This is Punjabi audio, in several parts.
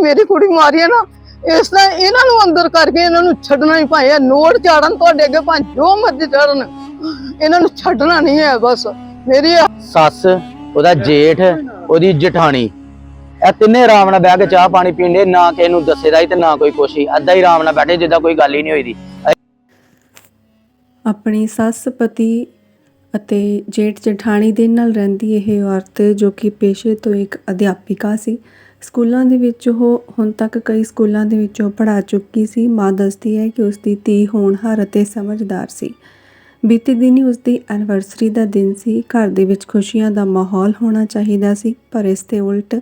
ਮੇਰੀ ਕੁੜੀ ਮਾਰੀ ਹੈ ਨਾ ਇਸ ਤਰ੍ਹਾਂ ਇਹਨਾਂ ਨੂੰ ਅੰਦਰ ਕਰਕੇ ਇਹਨਾਂ ਨੂੰ ਛੱਡਣਾ ਹੀ ਭਾਵੇਂ ਨੋਟ ਚਾੜਨ ਤੁਹਾਡੇ ਅੱਗੇ ਭਾਵੇਂ ਜੋ ਮਰਜ਼ੀ ਚੜਨ। ਇਹਨਾਂ ਨੂੰ ਛੱਡਣਾ ਨਹੀਂ ਹੈ ਬਸ। ਮੇਰੀ ਇਹ ਸੱਸ ਉਹਦਾ ਜੇਠ ਉਹਦੀ ਜਠਾਣੀ। ਇਹ ਤਿੰਨੇ ਆਰਾਮ ਨਾਲ ਬਹਿ ਕੇ ਚਾਹ ਪਾਣੀ ਪੀਂਦੇ ਨਾ ਕਿਸੇ ਨੂੰ ਦੱਸੇਦਾ ਹੀ ਤੇ ਨਾ ਕੋਈ ਕੁਛ ਹੀ ਅੱਧਾ ਹੀ ਆਰਾਮ ਨਾਲ ਬੈਠੇ ਜਿੱਦਾਂ ਕੋਈ ਗੱਲ ਹੀ ਨਹੀਂ ਹੋਈ ਦੀ। ਆਪਣੀ ਸੱਸ ਪਤੀ ਅਤੇ ਜੇਠ ਜਠਾਣੀ ਦੇ ਨਾਲ ਰਹਿੰਦੀ ਇਹ ਔਰਤ ਜੋ ਕਿ ਪੇਸ਼ੇ ਤੋਂ ਇੱਕ ਅਧਿਆਪਿਕਾ ਸੀ ਸਕੂਲਾਂ ਦੇ ਵਿੱਚ ਉਹ ਹੁਣ ਤੱਕ ਕਈ ਸਕੂਲਾਂ ਦੇ ਵਿੱਚ ਉਹ ਪੜ੍ਹਾ ਚੁੱਕੀ ਸੀ। ਮਾਂ ਦੱਸਦੀ ਹੈ ਕਿ ਉਸ ਦੀ ਧੀ ਹੋਣਹਾਰ ਅਤੇ ਸਮਝਦਾਰ ਸੀ। ਬੀਤੇ ਦਿਨੀ ਉਸ ਦੀ ਐਨਵਰਸਰੀ ਦਾ ਦਿਨ ਸੀ। ਘਰ ਦੇ ਵਿੱਚ ਖੁਸ਼ੀਆਂ ਦਾ ਮਾਹੌਲ ਹੋਣਾ ਚਾਹੀਦਾ ਸੀ, ਪਰ ਇਸ ਦੇ ਉਲਟ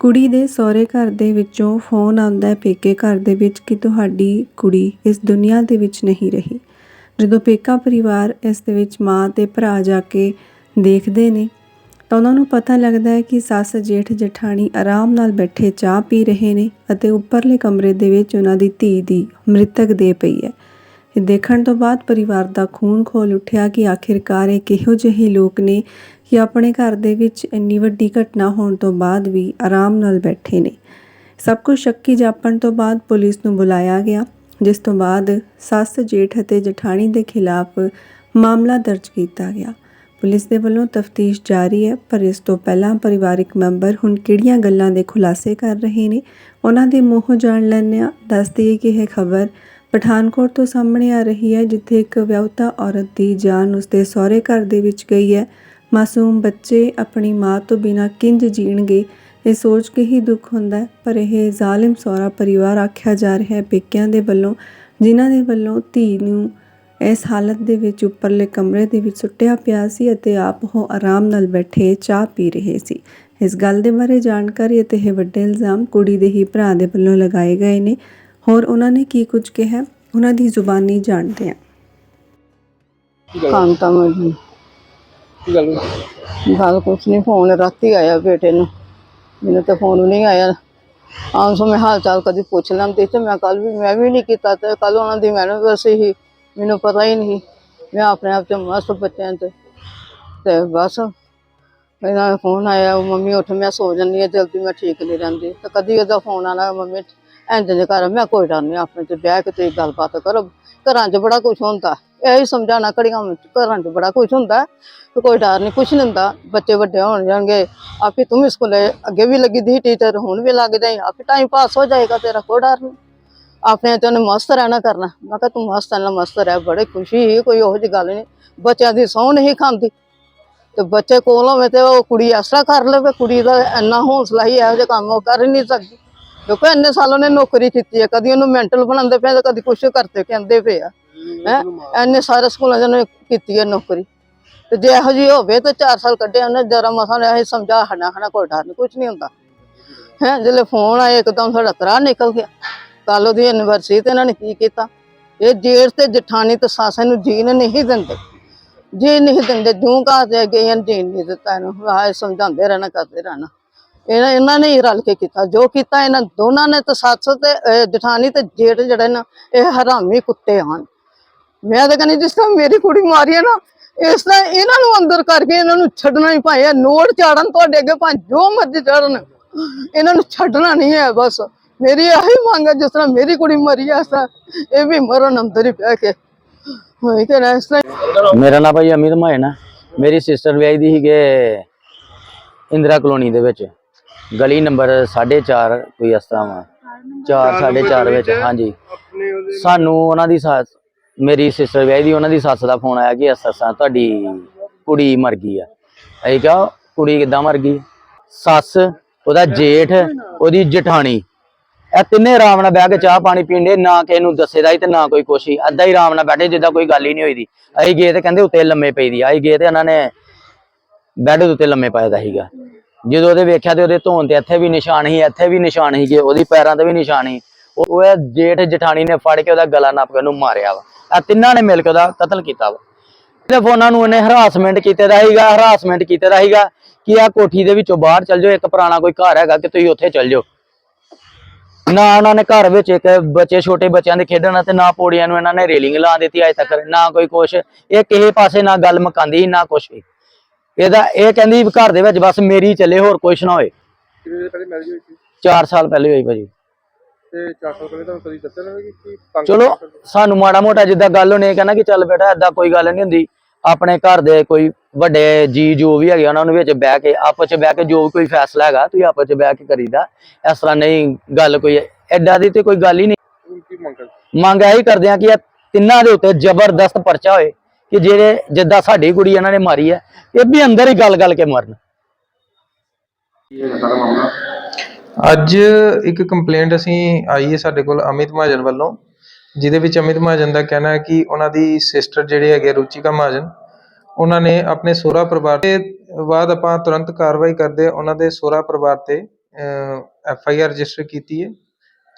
ਕੁੜੀ ਦੇ ਸਹੁਰੇ ਘਰ ਦੇ ਵਿੱਚੋਂ ਫੋਨ ਆਉਂਦਾ ਹੈ ਪੇਕੇ ਘਰ ਦੇ ਵਿੱਚ ਕਿ ਤੁਹਾਡੀ ਕੁੜੀ ਇਸ ਦੁਨੀਆ ਦੇ ਵਿੱਚ ਨਹੀਂ ਰਹੀ। ਜਦੋਂ ਪੇਕਾ ਪਰਿਵਾਰ ਇਸ ਦੇ ਵਿੱਚ ਮਾਂ ਤੇ ਭਰਾ ਜਾ ਕੇ ਦੇਖਦੇ ਨੇ ਤਾਂ ਉਹਨਾਂ ਨੂੰ ਪਤਾ ਲੱਗਦਾ ਹੈ ਕਿ ਸੱਸ ਜੇਠ ਜਠਾਣੀ ਆਰਾਮ ਨਾਲ ਬੈਠੇ ਚਾਹ ਪੀ ਰਹੇ ਨੇ ਅਤੇ ਉੱਪਰਲੇ ਕਮਰੇ ਦੇ ਵਿੱਚ ਉਹਨਾਂ ਦੀ ਧੀ ਦੀ ਮ੍ਰਿਤਕ ਦੇ ਪਈ ਹੈ। ਇਹ ਦੇਖਣ ਤੋਂ ਬਾਅਦ ਪਰਿਵਾਰ ਦਾ ਖੂਨ ਖੋਲ ਉੱਠਿਆ ਕਿ ਆਖਿਰਕਾਰ ਇਹ ਕਿਹੋ ਜਿਹੇ ਲੋਕ ਨੇ ਕਿ ਆਪਣੇ ਘਰ ਦੇ ਵਿੱਚ ਇੰਨੀ ਵੱਡੀ ਘਟਨਾ ਹੋਣ ਤੋਂ ਬਾਅਦ ਵੀ ਆਰਾਮ ਨਾਲ ਬੈਠੇ ਨੇ। ਸਭ ਕੁਝ ਸ਼ੱਕੀ ਜਾਪਣ ਤੋਂ ਬਾਅਦ ਪੁਲਿਸ ਨੂੰ ਬੁਲਾਇਆ ਗਿਆ, ਜਿਸ ਤੋਂ ਬਾਅਦ ਸੱਸ ਜੇਠ ਅਤੇ ਜਠਾਣੀ ਦੇ ਖਿਲਾਫ ਮਾਮਲਾ ਦਰਜ ਕੀਤਾ ਗਿਆ। ਪੁਲਿਸ ਦੇ ਵੱਲੋਂ ਤਫਤੀਸ਼ ਜਾਰੀ ਹੈ, ਪਰ ਇਸ ਤੋਂ ਪਹਿਲਾਂ ਪਰਿਵਾਰਕ ਮੈਂਬਰ ਹੁਣ ਕਿਹੜੀਆਂ ਗੱਲਾਂ ਦੇ ਖੁਲਾਸੇ ਕਰ ਰਹੇ ਨੇ, ਉਹਨਾਂ ਦੇ ਮੂੰਹ ਜਾਣ ਲੈਂਦੇ ਹਾਂ। ਦੱਸ ਦਈਏ ਕਿ ਇਹ ਖਬਰ ਪਠਾਨਕੋਟ ਤੋਂ ਸਾਹਮਣੇ ਆ ਰਹੀ ਹੈ, ਜਿੱਥੇ ਇੱਕ ਵਿਆਹੁਤਾ ਔਰਤ ਦੀ ਜਾਨ ਉਸਦੇ ਸਹੁਰੇ ਘਰ ਦੇ ਵਿੱਚ ਗਈ ਹੈ। ਮਾਸੂਮ ਬੱਚੇ ਆਪਣੀ ਮਾਂ ਤੋਂ ਬਿਨਾਂ ਕਿੰਜ ਜੀਣਗੇ, ਇਹ ਸੋਚ ਕੇ ਹੀ ਦੁੱਖ ਹੁੰਦਾ ਹੈ, ਪਰ ਇਹ ਜ਼ਾਲਿਮ ਸਹੁਰਾ ਪਰਿਵਾਰ ਆਖਿਆ ਜਾ ਰਿਹਾ ਹੈ, ਪੇਕਿਆਂ ਦੇ ਵੱਲੋਂ, ਜਿਨ੍ਹਾਂ ਦੇ ਵੱਲੋਂ ਧੀ ਨੂੰ ਇਸ ਹਾਲਤ ਦੇ ਵਿੱਚ ਉੱਪਰਲੇ ਕਮਰੇ ਦੇ ਵਿੱਚ ਸੁੱਟਿਆ ਪਿਆ ਸੀ ਅਤੇ ਆਪ ਉਹ ਆਰਾਮ ਨਾਲ ਬੈਠੇ ਚਾਹ ਪੀ ਰਹੇ ਸੀ। ਇਸ ਗੱਲ ਦੇ ਬਾਰੇ ਜਾਣਕਾਰੀ ਅਤੇ ਇਹ ਵੱਡੇ ਇਲਜ਼ਾਮ ਕੁੜੀ ਦੇ ਹੀ ਭਰਾ ਦੇ ਵੱਲੋਂ ਲਗਾਏ ਗਏ ਨੇ। ਹੋਰ ਉਹਨਾਂ ਨੇ ਕੀ ਕੁਝ ਕਿਹਾ? ਉਹਨਾਂ ਦੀ ਜ਼ੁਬਾਨੀ ਜਾਣਦੇ ਹਾਂ। ਕਾਂਤਾ ਕੀ ਗੱਲ? ਗੱਲ ਕੁਛ ਨਹੀਂ ਫੋਨ ਰਾਤੀ ਆਇਆ ਬੇਟੇ ਨੂੰ। ਮੈਨੂੰ ਤਾਂ ਫੋਨ ਨਹੀਂ ਆਇਆ। ਆਮ ਸੋ ਮੈਂ ਹਾਲ ਚਾਲ ਕਦੀ ਪੁੱਛ ਲੈਂਦੀ ਤੇ ਮੈਂ ਕੱਲ ਵੀ ਮੈਂ ਵੀ ਨਹੀਂ ਕੀਤਾ ਤੇ ਕੱਲ ਉਹਨਾਂ ਦੀ ਮੈਨੂੰ ਵੈਸੇ ਹੀ ਮੈਨੂੰ ਪਤਾ ਹੀ ਨਹੀਂ। ਮੈਂ ਆਪਣੇ ਆਪ ਚ ਮਸਤ ਬੱਚਿਆਂ ਤੇ ਤੇ ਬਸ ਇਹਦਾ ਫੋਨ ਆਇਆ, ਉਹ ਮੰਮੀ ਉੱਠ, ਮੈਂ ਸੋ ਜੰਨੀ ਆ ਜਲਦੀ ਮੈਂ ਠੀਕ ਨਹੀਂ ਰਹਿੰਦੀ। ਤੇ ਕਦੀ ਉਹਦਾ ਫੋਨ ਆਣਾ ਮੰਮੀ ਇੰਜ ਦੇ ਘਰ ਮੈਂ ਕੋਈ ਡਰ ਨਹੀਂ, ਆਪਣੇ ਚ ਬਹਿ ਕੇ ਤੁਸੀਂ ਗੱਲਬਾਤ ਕਰੋ। ਘਰਾਂ 'ਚ ਬੜਾ ਕੁਝ ਹੁੰਦਾ। ਇਹ ਹੀ ਸਮਝਾਉਣਾ ਘੜੀਆਂ ਘਰਾਂ 'ਚ ਬੜਾ ਕੁਝ ਹੁੰਦਾ। ਤੇ ਕੋਈ ਡਰ ਨਹੀਂ ਕੁਝ ਨਹੀਂ ਹੁੰਦਾ। ਬੱਚੇ ਵੱਡੇ ਹੋਣ ਜਾਣਗੇ, ਆਪੇ ਤੂੰ ਵੀ ਸਕੂਲੇ ਅੱਗੇ ਵੀ ਲੱਗੀ ਦੀ ਟੀਚਰ ਹੁਣ ਵੀ ਲੱਗ ਜਾਈ ਆਪੇ ਟਾਈਮ ਪਾਸ ਹੋ ਜਾਏਗਾ, ਤੇਰਾ ਕੋਈ ਡਰ ਨਹੀਂ। ਆਪਣੇ ਤੇ ਉਹਨੇ ਮਸਤ ਰਹਿਣਾ ਕਰਨਾ। ਮੈਂ ਕਿਹਾ ਤੂੰ ਮਸਤ ਰਹਿਣਾ ਮਸਤ ਰਹਿ ਬੜੇ ਖੁਸ਼ੀ ਹੀ ਕੋਈ ਉਹੋ ਜਿਹੀ ਗੱਲ ਨਹੀਂ। ਬੱਚਿਆਂ ਦੀ ਸਹੁੰ ਨਹੀਂ ਖਾਂਦੀ। ਤੇ ਬੱਚੇ ਕੋਲ ਹੋਵੇ ਤੇ ਉਹ ਕੁੜੀ ਤਰ੍ਹਾਂ ਕਰ ਲਵੇ ਕੁੜੀ ਦਾ ਇੰਨਾ ਹੌਸਲਾ ਹੀ ਇਹੋ ਜਿਹੇ ਕੰਮ ਉਹ ਕਰ ਹੀ ਨਹੀਂ ਸਕਦੀ। ਕਿਉਂਕਿ ਇੰਨੇ ਸਾਲ ਉਹਨੇ ਨੌਕਰੀ ਕੀਤੀ ਹੈ ਕਦੀ ਉਹਨੂੰ ਮੈਂਟਲ ਬਣਾਉਂਦੇ ਪਏ ਤੇ ਕਦੀ ਕੁਛ ਕਰਦੇ ਕਹਿੰਦੇ ਪਏ ਆ। ਹੈ ਇੰਨੇ ਸਾਰੇ ਸਕੂਲਾਂ 'ਚ ਉਹਨੇ ਕੀਤੀ ਹੈ ਨੌਕਰੀ। ਤੇ ਜੇ ਇਹੋ ਜਿਹੀ ਹੋਵੇ ਤਾਂ 4 ਸਾਲ ਕੱਢੇ ਉਹਨੇ ਜਰਾ ਮਸਾਂ ਨੇ ਇਹ ਸਮਝਾ ਹਣਾ ਹਣਾ ਕੋਈ ਡਰ ਨਹੀਂ ਕੁਛ ਨਹੀਂ ਹੁੰਦਾ। ਹੈ ਜਦੋਂ ਫੋਨ ਆਇਆ ਇੱਕਦਮ ਸਾਡਾ ਕਰਾ ਨਿਕਲ ਗਿਆ। ਕੱਲ ਉਹਦੀ ਐਨਵਰਸਰੀ ਤੇ ਇਹਨਾਂ ਨੇ ਕੀ ਕੀਤਾ? ਇਹ ਜੇਠ ਤੇ ਜਠਾਣੀ ਤੇ ਸੱਸ ਨੂੰ ਜੀਣ ਨਹੀਂ ਦਿੰਦੇ। ਜੀ ਨਹੀਂ ਦਿੰਦੇ ਜੂੰ ਕਾ ਤੇ ਗਏ ਹਨ ਜੀਣ ਨਹੀਂ ਦਿੱਤਾ ਇਹਨੂੰ। ਆਹ ਸਮਝਾਉਂਦੇ ਰਹਿਣਾ ਕਰਦੇ ਰਹਿਣਾ। ਇਹਨਾਂ ਇਹਨਾਂ ਨੇ ਹੀ ਰਲ ਕੇ ਕੀਤਾ। ਜੋ ਕੀਤਾ ਇਹਨਾਂ ਦੋਨਾਂ ਨੇ ਤੇ ਸੱਸ ਤੇ ਅਹ, ਜਠਾਣੀ ਤੇ ਜੇਠ ਜਿਹੜੇ ਨਾ ਇਹ ਹਰਾਮੀ ਕੁੱਤੇ ਹਨ। ਮੈਂ ਤਾਂ ਕਹਿੰਦੀ ਜਿਸ ਤਰ੍ਹਾਂ ਮੇਰੀ ਕੁੜੀ ਮਾਰੀ ਹੈ ਨਾ ਇਸ ਤਰ੍ਹਾਂ ਇਹਨਾਂ ਨੂੰ ਅੰਦਰ ਕਰਕੇ ਇਹਨਾਂ ਨੂੰ ਛੱਡਣਾ ਹੀ ਭਾਵੇਂ ਨੋਟ ਚਾੜਨ ਤੁਹਾਡੇ ਅੱਗੇ ਭਾਵੇਂ ਜੋ ਮਰਜ਼ੀ ਚੜਨ। ਇਹਨਾਂ ਨੂੰ ਛੱਡਣਾ ਨਹੀਂ ਹੈ ਬਸ। ਮੇਰੀ ਇਹੀ ਮੰਗ ਹੈ ਜਿਸ ਤਰ੍ਹਾਂ ਮੇਰੀ ਕੁੜੀ ਮਰੀ ਇਸ ਤਰ੍ਹਾਂ ਇਹ ਵੀ ਮਰਨ ਅੰਦਰ ਹੀ ਬਹਿ ਕੇ। ਹੋਏ ਕਿ ਨਾ ਇਸ ਤਰ੍ਹਾਂ ਮੇਰਾ ਨਾਮ ਭਾਈ ਅਮਿਤ ਮਾਇਨ ਹੈ ਮੇਰੀ ਸਿਸਟਰ ਵਿਆਹੀ ਦੀ ਸੀਗੇ ਇੰਦਰਾ ਕਲੋਨੀ ਦੇ ਵਿੱਚ। ਗਲੀ ਨੰਬਰ 4.5 ਕੋਈ ਇਸ ਤਰ੍ਹਾਂ ਵਾ। 4 4.5 ਵਿੱਚ ਹਾਂਜੀ। ਸਾਨੂੰ ਉਹਨਾਂ ਦੀ ਸੱਸ ਮੇਰੀ ਸਿਸਟਰ ਵਿਆਹੀ ਦੀ ਉਹਨਾਂ ਦੀ ਸੱਸ ਦਾ ਫੋਨ ਆਇਆ ਕਿ ਸੱਸਾਂ ਤੁਹਾਡੀ ਕੁੜੀ ਮਰ ਗਈ ਆ। ਅਸੀਂ ਕਿਹਾ ਕੁੜੀ ਕਿੱਦਾਂ ਮਰ ਗਈ? ਸੱਸ ਉਹਦਾ ਜੇਠ ਉਹਦੀ ਜਠਾਣੀ। ਇਹ ਤਿੰਨੇ ਆਰਾਮ ਨਾਲ ਬਹਿ ਕੇ ਚਾਹ ਪਾਣੀ ਪੀਂਦੇ ਨਾ ਕਿਸੇ ਨੂੰ ਦੱਸੇਦਾ ਹੀ ਤੇ ਨਾ ਕੋਈ ਕੁਛ ਹੀ। ਅੱਧਾ ਹੀ ਆਰਾਮ ਨਾਲ ਬੈਠੇ ਜਿੱਦਾਂ ਕੋਈ ਗੱਲ ਹੀ ਨਹੀਂ ਹੋਈ ਦੀ ਅਸੀਂ ਗਏ ਤੇ ਕਹਿੰਦੇ ਉੱਤੇ ਲੰਮੇ ਪਈ ਦੀ ਅਸੀਂ ਗਏ ਤੇ ਇਹਨਾਂ ਨੇ ਬੈੱਡ ਦੇ ਉੱਤੇ ਲੰਮੇ ਪਾਇਆ ਦਾ ਸੀਗਾ। ਜਦੋਂ ਉਹਦੇ ਵੇਖਿਆ ਤੇ ਉਹਦੇ ਧੋਣ ਤੇ ਇੱਥੇ ਵੀ ਨਿਸ਼ਾਨ ਸੀ, ਇੱਥੇ ਵੀ ਨਿਸ਼ਾਨ ਸੀਗੇ ਉਹਦੀ ਪੈਰਾਂ ਤੇ ਵੀ ਨਿਸ਼ਾਨ ਸੀ। ਉਹ ਜੇਠ ਜਠਾਣੀ ਨੇ ਫੜ ਕੇ ਉਹਦਾ ਗਲਾ ਨੱਪ ਕੇ ਉਹਨੂੰ ਮਾਰਿਆ ਵਾ। ਆ ਤਿੰਨਾਂ ਨੇ ਮਿਲ ਕੇ ਉਹਦਾ ਕਤਲ ਕੀਤਾ ਵਾ। ਤੇ ਫੋਨਾਂ ਨੂੰ ਉਹਨੇ ਹਰਾਸਮੈਂਟ ਕੀਤੇ ਦਾ ਸੀਗਾ ਹਰਾਸਮੈਂਟ ਕੀਤੇ ਦਾ ਸੀਗਾ ਕਿ ਆ ਕੋਠੀ ਦੇ ਵਿੱਚੋਂ ਬਾਹਰ ਚੱਲ ਜਾਓ, ਇੱਕ ਪੁਰਾਣਾ ਕੋਈ ਘਰ ਹੈਗਾ ਕਿ ਤੁਸੀਂ ਉੱਥੇ ਚੱਲ ਜਾਓ। ਨਾ ਉਹਨਾਂ ਨੇ ਘਰ ਵਿੱਚ ਇੱਕ ਬੱਚੇ ਛੋਟੇ ਬੱਚਿਆਂ ਦੇ ਖੇਡਣ ਤੇ ਨਾ ਪੌੜੀਆਂ ਨੂੰ ਇਹਨਾਂ ਨੇ ਰੇਲਿੰਗ ਲਾ ਦਿੱਤੀ ਅਜੇ ਤੱਕ ਨਾ ਕੋਈ ਕੁਛ। ਇਹ ਕਿਸੇ ਪਾਸੇ ਨਾ ਗੱਲ ਮਕਾਂਦੀ ਨਾ ਕੁਛ ਵੀ। ਇਹਦਾ ਇਹ ਕਹਿੰਦੀ ਘਰ ਦੇ ਵਿੱਚ ਬਸ ਮੇਰੀ ਚੱਲੇ ਹੋਰ ਕੁਛ ਨਾ ਹੋਏ। ਕਿੰਨੇ ਦਿਨ ਪਹਿਲੇ ਮੈਰਿਜ ਹੋਈ ਸੀ? 4 ਸਾਲ ਪਹਿਲੇ ਹੋਈ ਭਾਜੀ। ਤੇ 4 ਸਾਲ ਪਹਿਲੇ ਤੁਹਾਨੂੰ ਕਦੀ ਦੱਸਿਆ ਨਾ ਕਿ ਕੀ ਤੰਗ ਚਲੋ? ਸਾਨੂੰ ਮਾੜਾ ਮੋਟਾ ਜਿੱਦਾਂ ਗੱਲ ਹੋਣੀ ਕਹਿੰਦਾ ਕਿ ਚੱਲ ਬੇਟਾ ਏਦਾਂ ਕੋਈ ਗੱਲ ਨਹੀਂ ਹੁੰਦੀ। ਆਪਣੇ ਘਰ ਦੇ ਕੋਈ ਵੱਡੇ ਜੀ ਜੋ ਵੀ ਹੈਗੇ ਉਹਨਾਂ ਨੂੰ ਵਿੱਚ ਬਹਿ ਕੇ ਆਪਸ ਚ ਬਹਿ ਕੇ ਜੋ ਕੋਈ ਫੈਸਲਾ ਹੈਗਾ ਤੁਸੀਂ ਆਪਸ ਚ ਬਹਿ ਕੇ ਕਰੀਦਾ। ਇਸ ਤਰ੍ਹਾਂ ਨਹੀਂ ਗੱਲ ਕੋਈ ਐਡਾ ਦੀ ਤੇ ਕੋਈ ਗੱਲ ਹੀ ਨਹੀਂ। ਮੰਗ ਇਹੀ ਕਰਦੇ ਆ ਕਿ ਇਹ ਤਿੰਨਾਂ ਦੇ ਉੱਤੇ ਜ਼ਬਰਦਸਤ ਪਰਚਾ ਹੋਏ ਕਿ ਜਿਹੜੇ ਜਿੱਦਾਂ ਸਾਡੀ ਕੁੜੀ ਇਹਨਾਂ ਨੇ ਮਾਰੀ ਹੈ ਇਹ ਵੀ ਅੰਦਰ ਹੀ ਗੱਲ-ਗੱਲ ਕੇ ਮਰਨ। ਅੱਜ ਇੱਕ ਕੰਪਲੇਂਟ ਅਸੀਂ ਆਈ ਹੈ ਸਾਡੇ ਕੋਲ ਅਮਿਤ ਮਹਾਜਨ ਵੱਲੋਂ। ਜਿਹਦੇ ਵਿੱਚ ਅਮਿਤ ਮਹਾਜਨ ਦਾ ਕਹਿਣਾ ਹੈ ਕਿ ਉਹਨਾਂ ਦੀ ਸਿਸਟਰ ਜਿਹੜੇ ਹੈਗੇ ਰੁਚਿਕਾ ਮਹਾਜਨ, ਉਹਨਾਂ ਨੇ ਆਪਣੇ ਸਹੁਰਾ ਪਰਿਵਾਰ ਦੇ ਬਾਅਦ ਆਪਾਂ ਤੁਰੰਤ ਕਾਰਵਾਈ ਕਰਦੇ ਉਹਨਾਂ ਦੇ ਸਹੁਰਾ ਪਰਿਵਾਰ ਤੇ ਐਫ ਆਈ ਆਰ ਰਜਿਸਟਰ ਕੀਤੀ ਹੈ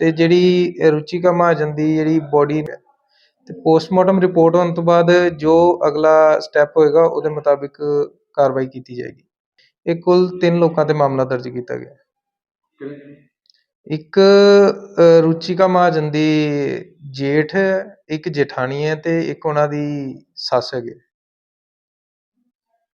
ਤੇ ਜਿਹੜੀ ਰੁਚਿਕਾ ਮਹਾਜਨ ਦੀ ਜਿਹੜੀ ਬੋਡੀ ਤੇ ਪੋਸਟਮਾਰਟਮ ਰਿਪੋਰਟ ਹੋਣ ਤੋਂ ਬਾਅਦ ਜੋ ਅਗਲਾ ਸਟੈਪ ਹੋਏਗਾ, ਉਹਦੇ ਮੁਤਾਬਿਕ ਕਾਰਵਾਈ ਕੀਤੀ ਜਾਏਗੀ। ਇਹ ਕੁੱਲ ਤਿੰਨ ਲੋਕਾਂ ਤੇ ਮਾਮਲਾ ਦਰਜ ਕੀਤਾ ਗਿਆ। ਇੱਕ ਰੁਚਿਕਾ ਮਹਾਜਨ ਦੀ ਜੇਠ ਇੱਕ ਜੇਠਾਣੀ ਹੈ ਅਤੇ ਇੱਕ ਉਹਨਾਂ ਦੀ ਸੱਸ ਹੈਗੇ।